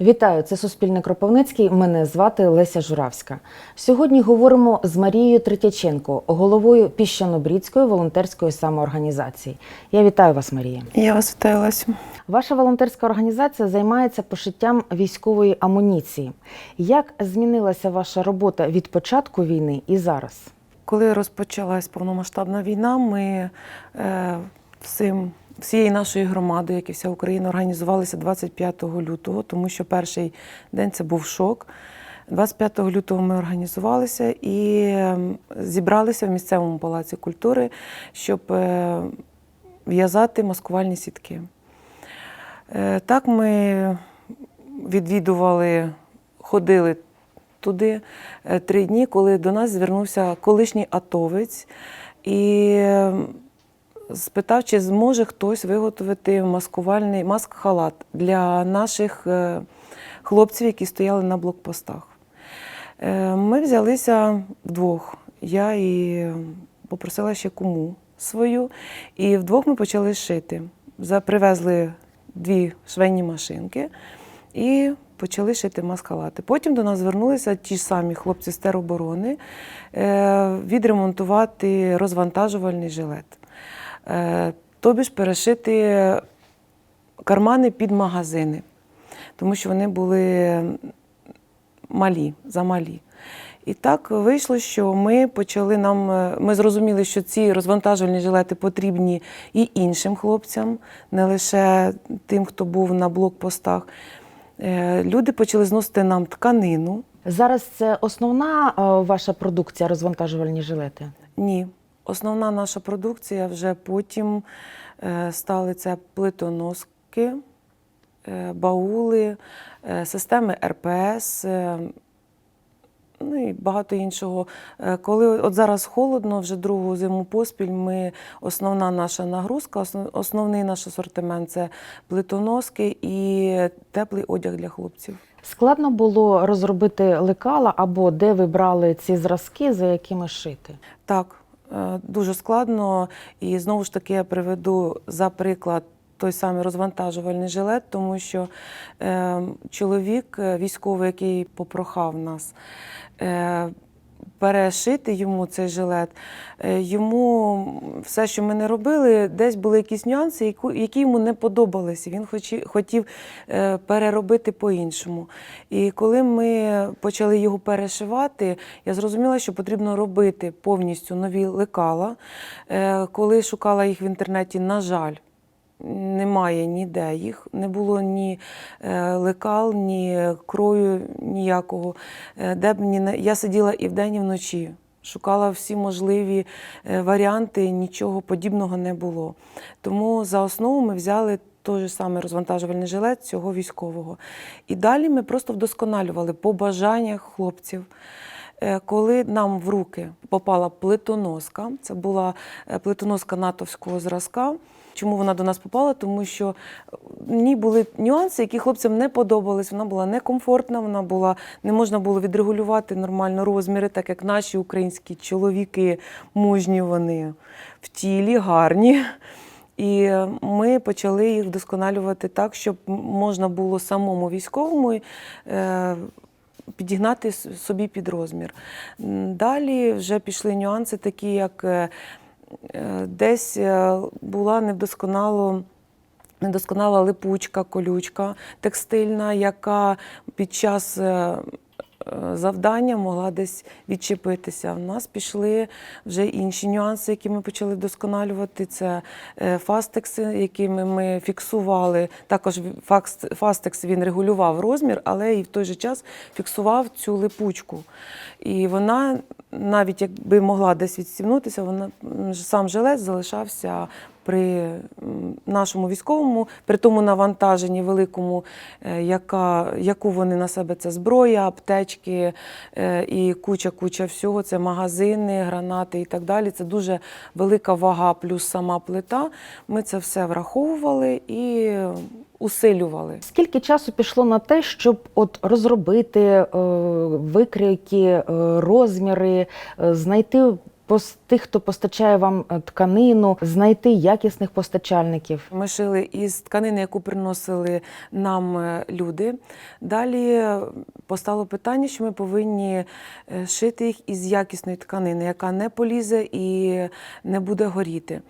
Вітаю, це Суспільне Кропивницький. Мене звати Леся Журавська. Сьогодні говоримо з Марією Третяченко, головою Піщанобрідської волонтерської самоорганізації. Я вітаю вас, Марія. Я вас вітаю, Лесю. Ваша волонтерська організація займається пошиттям військової амуніції. Як змінилася ваша робота від початку війни і зараз? Коли розпочалась повномасштабна війна, ми е, всім, всією нашою громадою, як і вся Україна, організувалися 25 лютого, тому що перший день це був шок. 25 лютого ми організувалися і е, зібралися в місцевому палаці культури, щоб е, в'язати маскувальні сітки. Е, Так ми відвідували, ходили туди е, три дні, коли до нас звернувся колишній атовець і е, спитав, чи зможе хтось виготовити маскувальний маск-халат для наших е, хлопців, які стояли на блокпостах. Е, Ми взялися вдвох. Я і попросила ще кому свою, і вдвох ми почали шити. Привезли дві швейні машинки і почали шити маскалати. Потім до нас звернулися ті ж самі хлопці з тероборони е, відремонтувати розвантажувальний жилет. Е, Тобі ж перешити кармани під магазини, тому що вони були малі, замалі. І так вийшло, що ми почали нам. е, Ми зрозуміли, що ці розвантажувальні жилети потрібні і іншим хлопцям, не лише тим, хто був на блокпостах. Е, Люди почали зносити нам тканину. Зараз це основна ваша продукція розвантажувальні жилети. Ні. Основна наша продукція вже потім е, стали це плитоноски, е, баули, е, системи РПС. Ну і багато іншого. Коли от зараз холодно, вже другу зиму поспіль, ми основна наша нагрузка, основний наш асортимент це плитоноски і теплий одяг для хлопців. Складно було розробити лекала або де ви брали ці зразки, за якими шити. Так, дуже складно. І знову ж таки я приведу за приклад той самий розвантажувальний жилет, тому що е, чоловік, е, військовий, який попрохав нас. Е, Перешити йому цей жилет, Е, йому все, що ми не робили, десь були якісь нюанси, які йому не подобалися. Він хотів е, переробити по-іншому. І коли ми почали його перешивати, я зрозуміла, що потрібно робити повністю нові лекала. Е, Коли шукала їх в інтернеті, на жаль, немає ніде їх, не було ні е, лекал, ні крою ніякого. Е, Де б ні я сиділа і вдень, і вночі. Шукала всі можливі е, варіанти, нічого подібного не було. Тому за основу ми взяли той же самий розвантажувальний жилет цього військового. І далі ми просто вдосконалювали по бажаннях хлопців. Коли нам в руки попала плитоноска, це була плитоноска натовського зразка. Чому вона до нас попала? Тому що в ній були нюанси, які хлопцям не подобались. Вона була некомфортна, вона була не можна було відрегулювати нормально розміри, так як наші українські чоловіки мужні вони в тілі, гарні. І ми почали їх вдосконалювати так, щоб можна було самому військовому е, підігнати собі під розмір. Далі вже пішли нюанси, такі як е, е, десь е, була недосконало. Недосконала липучка, колючка текстильна, яка під час е, е, завдання могла десь відчепитися. У нас пішли вже інші нюанси, які ми почали вдосконалювати. Це е, фастекси, якими ми фіксували. Також фастекс він регулював розмір, але і в той же час фіксував цю липучку. І вона, навіть якби могла десь відстібнутися, вона сам жилет залишався при нашому військовому, при тому навантаженні великому, е, яка, яку вони на себе це зброя, аптечки е, і куча-куча всього. Це магазини, гранати і так далі. Це дуже велика вага, плюс сама плита. Ми це все враховували і усилювали. Скільки часу пішло на те, щоб от розробити е, викрійки, е, розміри, е, знайти тих, хто постачає вам е, тканину, знайти якісних постачальників? Ми шили із тканини, яку приносили нам е, люди. Далі е, постало питання, що ми повинні шити їх із якісної тканини, яка не полізе і не буде горіти.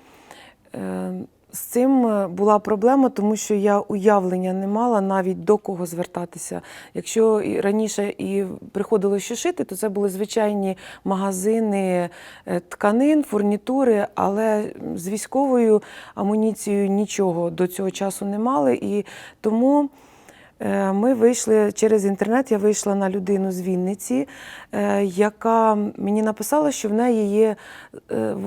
З цим е, була проблема, тому що я уявлення не мала навіть до кого звертатися. Якщо раніше і приходило що шити, то це були звичайні магазини е, тканин, фурнітури, але з військовою амуніцією нічого до цього часу не мали. І тому е, ми вийшли через інтернет. Я вийшла на людину з Вінниці, яка мені написала, що в неї є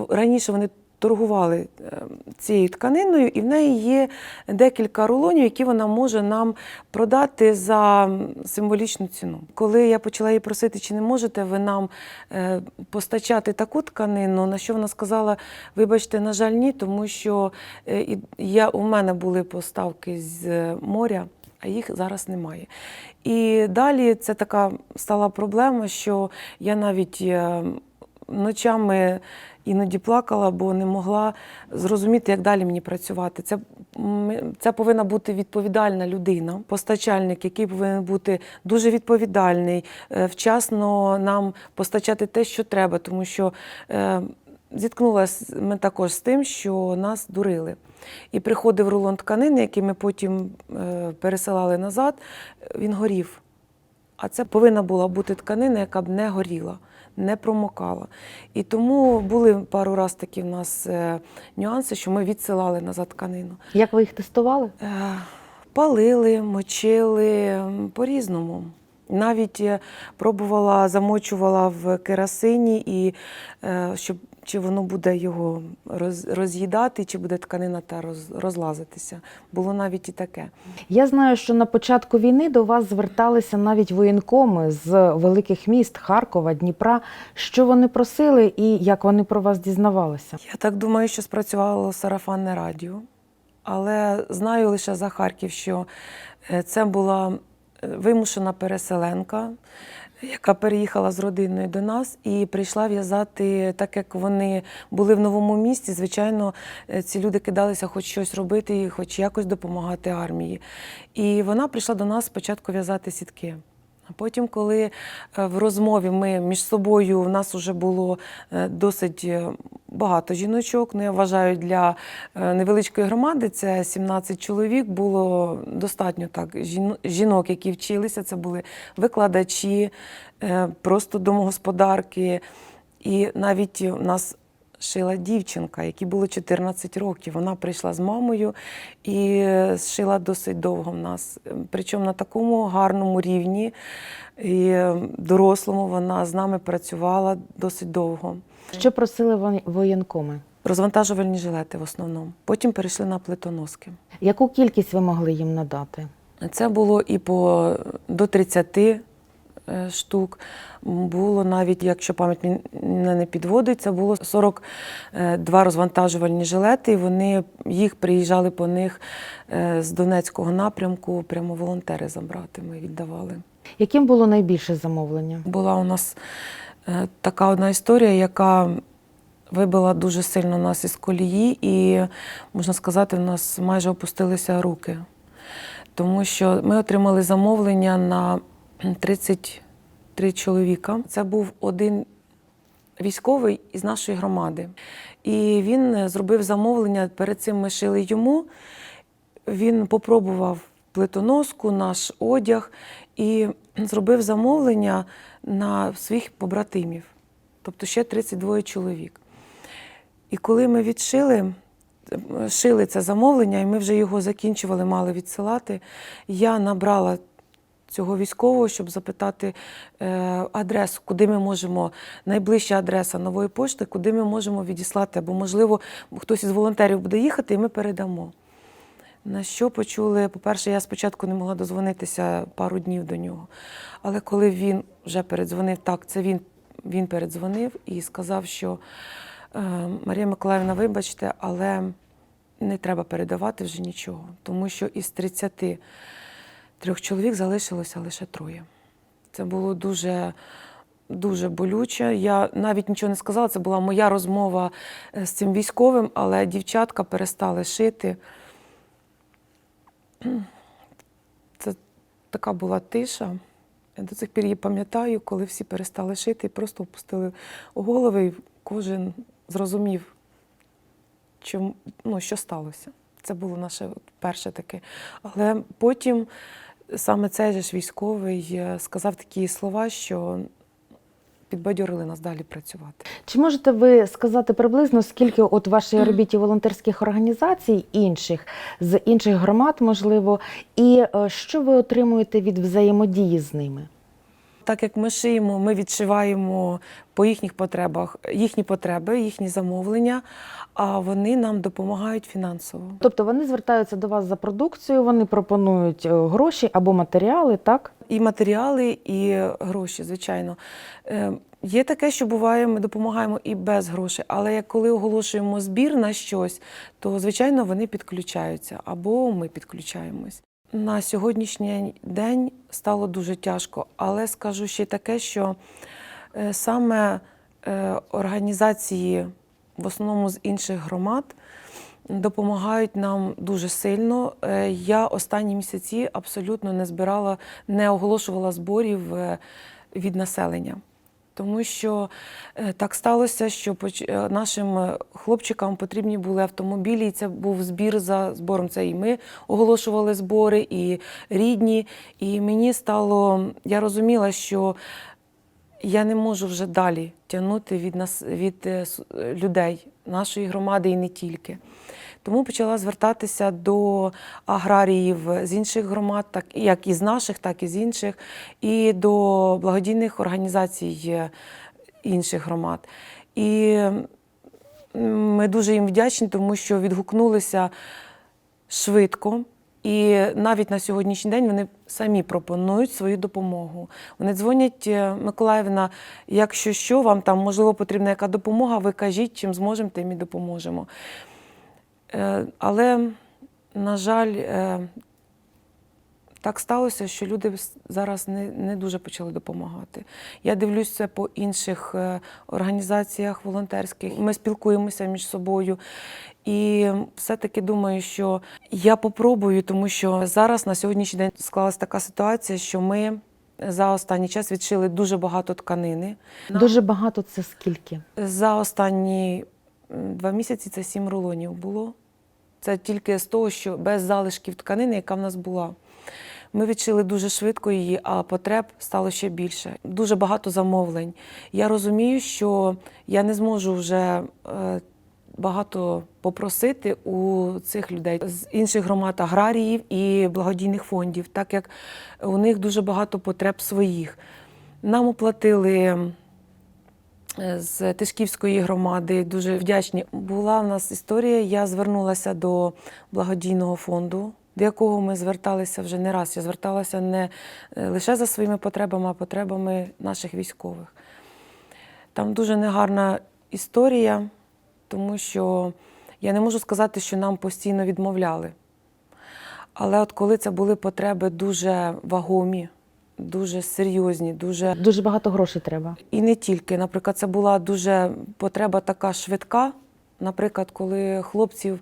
раніше вони. Торгували е, цією тканиною, і в неї є декілька рулонів, які вона може нам продати за символічну ціну. Коли я почала її просити, чи не можете ви нам е, постачати таку тканину, на що вона сказала: вибачте, на жаль, ні, тому що е, я, у мене були поставки з моря. А їх зараз немає. І далі це така стала проблема, що я навіть ночами іноді плакала, бо не могла зрозуміти, як далі мені працювати. Це, це повинна бути відповідальна людина, постачальник, який повинен бути дуже відповідальний, е, вчасно нам постачати те, що треба, тому що. е, Зіткнулася ми також з тим, що нас дурили. І приходив рулон тканини, який ми потім е, пересилали назад, він горів. А це повинна була бути тканина, яка б не горіла, не промокала. І тому були пару раз такі в нас е, нюанси, що ми відсилали назад тканину. Як ви їх тестували? Е, Палили, мочили по-різному. Навіть е, пробувала, замочувала в керосині, і щоб чи воно буде його роз, роз'їдати, чи буде тканина та роз, розлазитися. Було навіть і таке. Я знаю, що на початку війни до вас зверталися навіть воєнкоми з великих міст Харкова, Дніпра. Що вони просили і як вони про вас дізнавалися? Я так думаю, що спрацювало сарафанне радіо, але знаю лише за Харків, що е, це була е, вимушена переселенка, яка переїхала з родиною до нас і прийшла в'язати, так як вони були в новому місті. Звичайно, е, ці люди кидалися хоч щось робити, і хоч якось допомагати армії. І вона прийшла до нас спочатку в'язати сітки. А потім, коли е, в розмові ми між собою, у нас вже було е, досить е, багато жіночок. Ну, я вважаю, для невеличкої громади це 17 чоловік. Було достатньо так жінок, які вчилися. Це були викладачі, просто домогосподарки. І навіть у нас шила дівчинка, якій було 14 років. Вона прийшла з мамою і шила досить довго в нас. Е, Причому на такому гарному рівні і е, дорослому вона з нами працювала досить довго. Що просили воєнкоми? Розвантажувальні жилети в основному. Потім перейшли на плитоноски. Яку кількість ви могли їм надати? Це було і по до 30 е, штук. Було навіть, якщо пам'ять мене не підводить, це було 42 розвантажувальні жилети. І вони їх приїжджали по них е, з Донецького напрямку, прямо волонтери забрати. Ми віддавали. Яким було найбільше замовлення? Була у нас е, така одна історія, яка вибила дуже сильно нас із колії, і можна сказати, в нас майже опустилися руки. Тому що ми отримали замовлення на 33 чоловіка. Це був один військовий із нашої громади. І він зробив замовлення. Перед цим ми шили йому. Він попробував плитоноску, наш одяг і зробив замовлення на своїх побратимів, тобто ще 32 чоловік. І коли ми відшили, шили це замовлення, і ми вже його закінчували, мали відсилати, я набрала цього військового, щоб запитати е, адресу, куди ми можемо, найближча адреса нової пошти, куди ми можемо відіслати, або, можливо, хтось із волонтерів буде їхати, і ми передамо. На що почули? По-перше, я спочатку не могла дозвонитися пару днів до нього. Але коли він вже передзвонив, так, це він, він передзвонив і сказав, що е, Марія Миколаївна, вибачте, але не треба передавати вже нічого, тому що із 33 чоловік залишилося лише троє. Це було дуже дуже болюче. Я навіть нічого не сказала. Це була моя розмова е, з цим військовим, але дівчатка перестали шити. Це така була тиша. Я до цих пір її пам'ятаю, коли всі перестали шити і просто опустили голови, і кожен зрозумів, чому, ну, що сталося. Це було наше перше таке. Але потім саме цей же ж військовий е, сказав такі слова, що підбадьорили нас далі працювати. Чи можете ви сказати приблизно, скільки от вашої вашій роботі волонтерських організацій інших з інших громад, можливо, і е, що ви отримуєте від взаємодії з ними? Так як ми шиємо, ми відшиваємо по їхніх потребах їхні потреби, їхні замовлення, а вони нам допомагають фінансово. Тобто вони звертаються до вас за продукцією, вони пропонують е, гроші або матеріали, так? І матеріали, і гроші, звичайно. Е, Є таке, що буває, ми допомагаємо і без грошей, але як коли оголошуємо збір на щось, то звичайно вони підключаються або ми підключаємось. На сьогоднішній день стало дуже тяжко, але скажу ще таке, що е, саме е, організації, в основному з інших громад, допомагають нам дуже сильно. Е, Я останні місяці абсолютно не збирала, не оголошувала зборів від населення. Тому що е, так сталося, що е, нашим е, хлопчикам потрібні були автомобілі, і це був збір за збором. Це і ми оголошували збори, і рідні. І мені стало, я розуміла, що я не можу вже далі тягнути від нас від людей нашої громади і не тільки. Тому почала звертатися до аграріїв з інших громад, так як і з наших, так і з інших, і до благодійних організацій е, інших громад. І ми дуже їм вдячні, тому що відгукнулися швидко. І навіть на сьогоднішній день вони самі пропонують свою допомогу. Вони дзвонять «Е, Миколаївна, якщо що, вам там можливо потрібна яка допомога, ви кажіть, чим зможемо, тим і допоможемо. Е, Але, на жаль, е, так сталося, що люди зараз не, не дуже почали допомагати. Я дивлюсь це по інших е, організаціях волонтерських. Ми спілкуємося між собою. І все-таки думаю, що я попробую, тому що зараз на сьогоднішній день склалася така ситуація, що ми за останній час відшили дуже багато тканини. Дуже багато це скільки? За останні м, два місяці це сім рулонів було. Це тільки з того, що без залишків тканини, яка в нас була. Ми відшили дуже швидко її, а потреб стало ще більше. Дуже багато замовлень. Я розумію, що я не зможу вже е, багато попросити у цих людей з інших громад аграріїв і благодійних фондів, так як у них дуже багато потреб своїх. Нам оплатили з Тишківської громади. Дуже вдячні. Була в нас історія. Я звернулася до благодійного фонду, до якого ми зверталися вже не раз. Я зверталася не е, лише за своїми потребами, а потребами наших військових. Там дуже негарна історія, тому що я не можу сказати, що нам постійно відмовляли. Але от коли це були потреби дуже вагомі, дуже серйозні, дуже Дуже багато грошей треба. і не тільки. Наприклад, це була дуже потреба така швидка. Наприклад, коли хлопців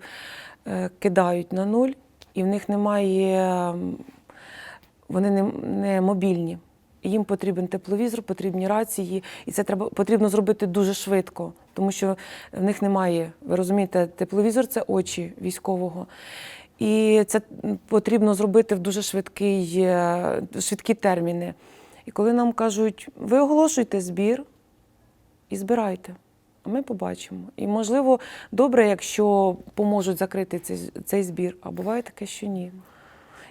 е, кидають на нуль, і в них немає, м, вони не, не мобільні. Їм потрібен тепловізор, потрібні рації, і це треба потрібно зробити дуже швидко, тому що в них немає. Ви розумієте, тепловізор це очі військового. І це потрібно зробити в дуже швидкий, е, швидкі терміни. І коли нам кажуть, ви оголошуйте збір і збирайте, а ми побачимо. І, можливо, добре, якщо поможуть закрити цей, цей збір, а буває таке, що ні.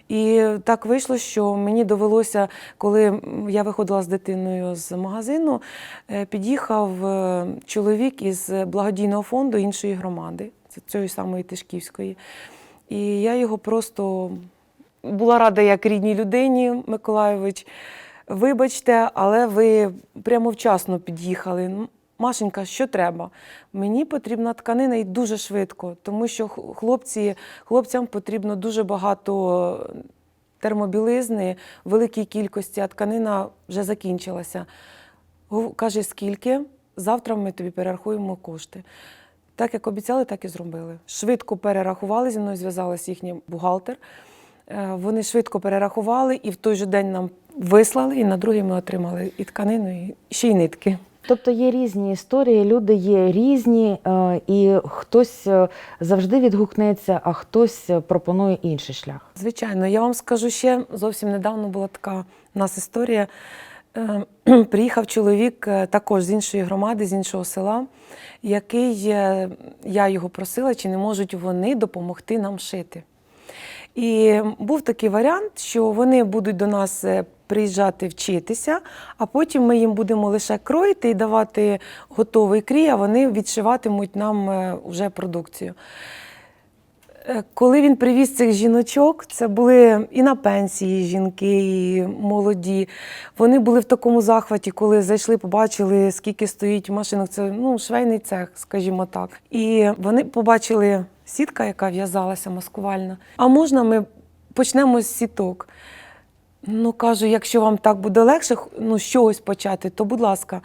І так вийшло, що мені довелося, коли я виходила з дитиною з магазину, е, під'їхав е, чоловік із благодійного фонду іншої громади, цієї самої Тишківської. І я його просто була рада як рідній людині, Миколайович. Вибачте, але ви прямо вчасно під'їхали. Машенька, що треба? Мені потрібна тканина і дуже швидко, тому що хлопці, хлопцям потрібно дуже багато термобілизни великій кількості, а тканина вже закінчилася. Каже, скільки? Завтра ми тобі перерахуємо кошти. Так як обіцяли, так і зробили. Швидко перерахували, зі мною зв'язалась їхній бухгалтер. Е, Вони швидко перерахували і в той же день нам вислали, і на другий ми отримали і тканину, і ще й нитки. Тобто є різні історії, люди є різні, е, і хтось е, завжди відгукнеться, а хтось пропонує інший шлях. Звичайно, я вам скажу ще зовсім недавно була така у нас історія. Е, Приїхав чоловік е, також з іншої громади, з іншого села, який е, я його просила, чи не можуть вони допомогти нам шити. І був такий варіант, що вони будуть до нас приїжджати вчитися, а потім ми їм будемо лише кроїти і давати готовий крій, а вони відшиватимуть нам вже продукцію. Е, Коли він привіз цих жіночок, це були і на пенсії жінки, і молоді. Вони були в такому захваті, коли зайшли, побачили, скільки стоїть машинок. Це ну, швейний цех, скажімо так. І вони побачили сітка, яка в'язалася маскувальна. А можна ми почнемо з сіток? Ну, кажу, якщо вам так буде легше ну, з чогось почати, то будь ласка.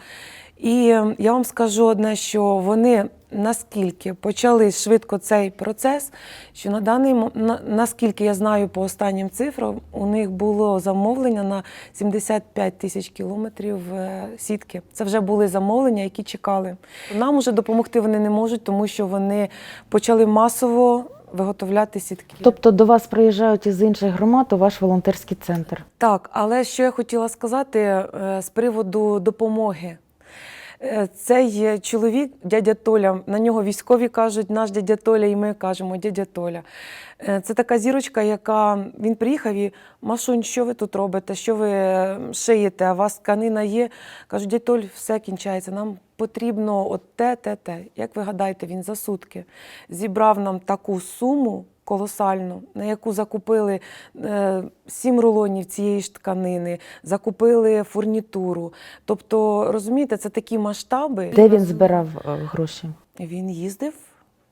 І я вам скажу одне, що вони наскільки почали швидко цей процес, що на даний на, наскільки я знаю по останнім цифрам, у них було замовлення на 75 тисяч кілометрів е, сітки. Це вже були замовлення, які чекали. Нам уже допомогти вони не можуть, тому що вони почали масово виготовляти сітки. Тобто до вас приїжджають із інших громад у ваш волонтерський центр. Так, але що я хотіла сказати е, з приводу допомоги. Е, Цей е, чоловік, дядя Толя, на нього військові кажуть, наш дядя Толя, і ми кажемо дядя Толя. Е, Це така зірочка, яка він приїхав і Машунь, що ви тут робите? Що ви шиєте? А вас тканина є? Кажуть, дядь Толь, все кінчається. Нам потрібно от те, те, те. Як ви гадаєте, він за сутки зібрав нам таку суму колосальну, на яку закупили е, сім рулонів цієї ж тканини, закупили фурнітуру. Тобто, розумієте, це такі масштаби. Де він збирав е, гроші? Він їздив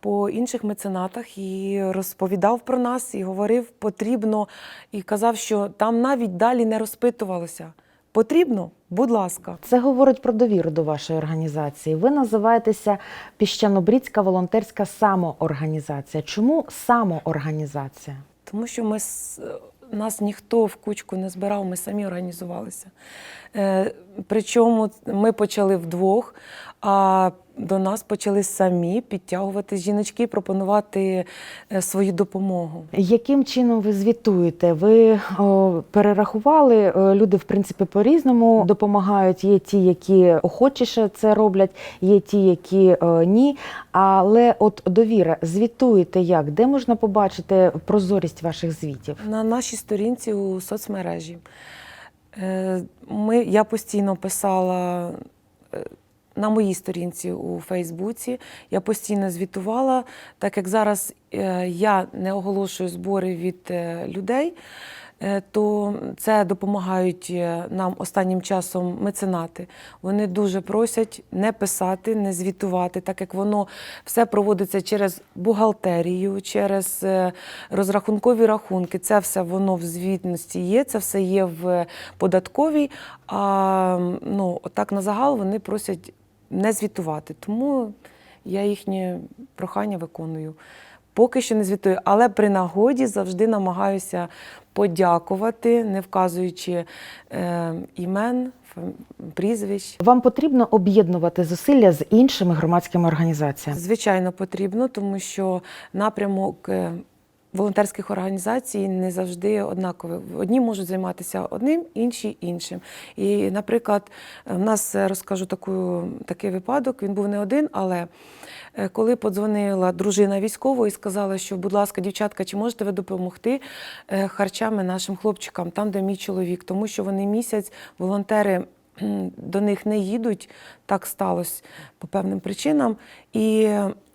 по інших меценатах і розповідав про нас, і говорив, потрібно, і казав, що там навіть далі не розпитувалося. Потрібно, будь ласка. Це говорить про довіру до вашої організації. Ви називаєтеся Піщанобрідська волонтерська самоорганізація. Чому самоорганізація? Тому що ми с- нас ніхто в кучку не збирав, ми самі організувалися. Е, причому ми почали вдвох, а до нас почали самі підтягувати жіночки, пропонувати е, свою допомогу. Яким чином ви звітуєте? Ви о, перерахували е, люди, в принципі, по-різному допомагають. Є ті, які охочіше це роблять, є ті, які е, ні. Але от довіра, звітуєте як? Де можна побачити прозорість ваших звітів? На нашій сторінці у соцмережі. Е, Ми, я постійно писала е, на моїй сторінці у Фейсбуці, я постійно звітувала, так як зараз е, я не оголошую збори від людей, то це допомагають е, нам останнім часом меценати. Вони дуже просять не писати, не звітувати, так як воно все проводиться через бухгалтерію, через е, розрахункові рахунки. Це все воно в звітності є, це все є в податковій. А ну, отак на загал вони просять не звітувати. Тому я їхнє прохання виконую. Поки що не звітую, але при нагоді завжди намагаюся подякувати, не вказуючи е, імен, прізвищ. Вам потрібно об'єднувати зусилля з іншими громадськими організаціями. Звичайно, потрібно, тому що напрямок е, волонтерських організацій не завжди однаковий. Одні можуть займатися одним, інші іншим. І, наприклад, в нас е, розкажу таку, такий випадок. Він був не один, але е, коли подзвонила дружина військового і сказала, що, будь ласка, дівчатка, чи можете ви допомогти е, харчами нашим хлопчикам, там, де мій чоловік, тому що вони місяць волонтери. До них не їдуть, так сталося по певним причинам, і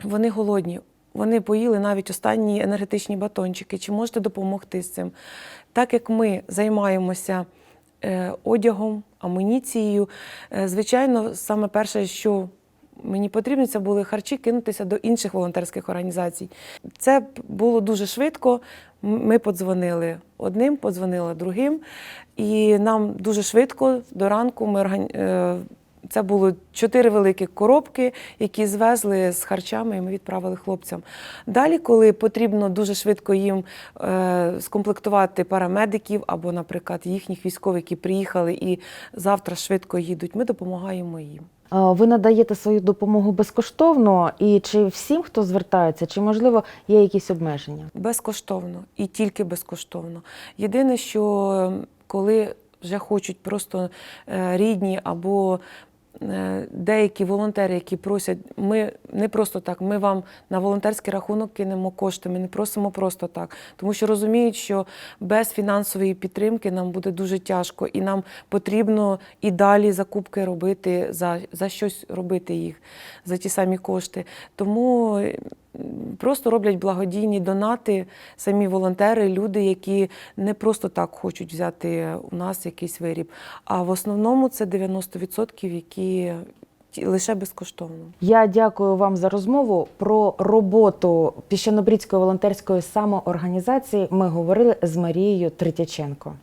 вони голодні. Вони поїли навіть останні енергетичні батончики. Чи можете допомогти з цим? Так як ми займаємося е, одягом, амуніцією, е, звичайно, саме перше, що мені потрібно, це були харчі кинутися до інших волонтерських організацій. Це було дуже швидко. Ми подзвонили одним, подзвонили другим, і нам дуже швидко до ранку ми е, Це було чотири великі коробки, які звезли з харчами, і ми відправили хлопцям. Далі, коли потрібно дуже швидко їм е, скомплектувати парамедиків або, наприклад, їхніх військових, які приїхали і завтра швидко їдуть, ми допомагаємо їм. Е, Ви надаєте свою допомогу безкоштовно, і чи всім, хто звертається, чи можливо є якісь обмеження? Безкоштовно і тільки безкоштовно. Єдине, що е, коли вже хочуть просто е, рідні або деякі волонтери, які просять, ми не просто так, ми вам на волонтерський рахунок кинемо кошти, ми не просимо просто так, тому що розуміють, що без фінансової підтримки нам буде дуже тяжко, і нам потрібно і далі закупки робити, за, за щось робити їх, за ті самі кошти. Тому е, просто роблять благодійні донати самі волонтери, люди, які не просто так хочуть взяти у нас якийсь виріб. А в основному це 90%, які лише безкоштовно. Я дякую вам за розмову про роботу Піщанобрідської волонтерської самоорганізації. Ми говорили з Марією Третяченко.